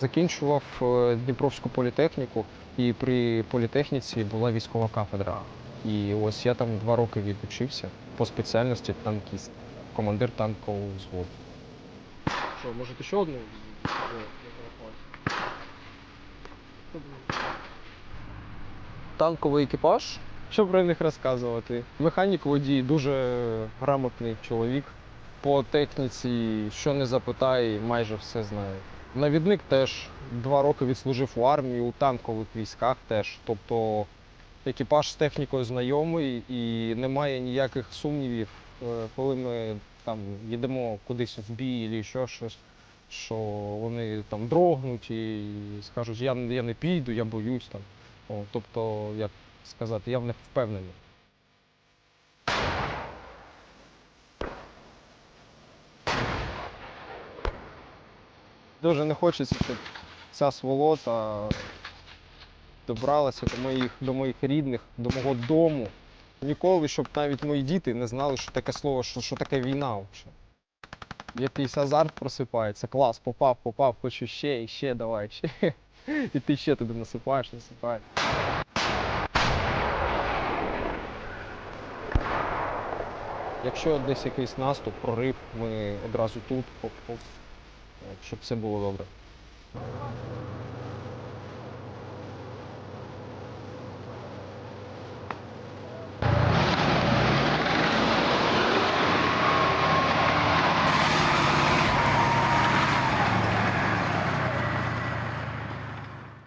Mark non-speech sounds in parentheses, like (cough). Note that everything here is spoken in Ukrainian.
Закінчував е, Дніпровську політехніку, і при політехніці була військова кафедра. І ось я там два роки відучився по спеціальності танкіст, командир танкового взводу. Що, може, ще одну? Танковий екіпаж. Що про них розказувати? Механік водій дуже грамотний чоловік. По техніці, що не запитає, майже все знає. Навідник теж два роки відслужив у армії, у танкових військах теж. Тобто екіпаж з технікою знайомий і немає ніяких сумнівів, е, коли ми там їдемо кудись в бій ще щось, що вони там дрогнуть і скажуть, я, я не піду, я боюсь там. О, тобто, як сказати, я в них впевнений. Дуже не хочеться, щоб ця сволота добралася до моїх, до моїх рідних, до мого дому. Ніколи, щоб навіть мої діти не знали, що таке слово, що, що таке війна взагалі. Якийсь азарт просипається, клас, попав, попав, хочу ще, і ще, давай, ще. (laughs) І ти ще туди насипаєш, насипаєш. Якщо десь якийсь наступ, прорив, ми одразу тут, хоп-хоп, щоб все було добре.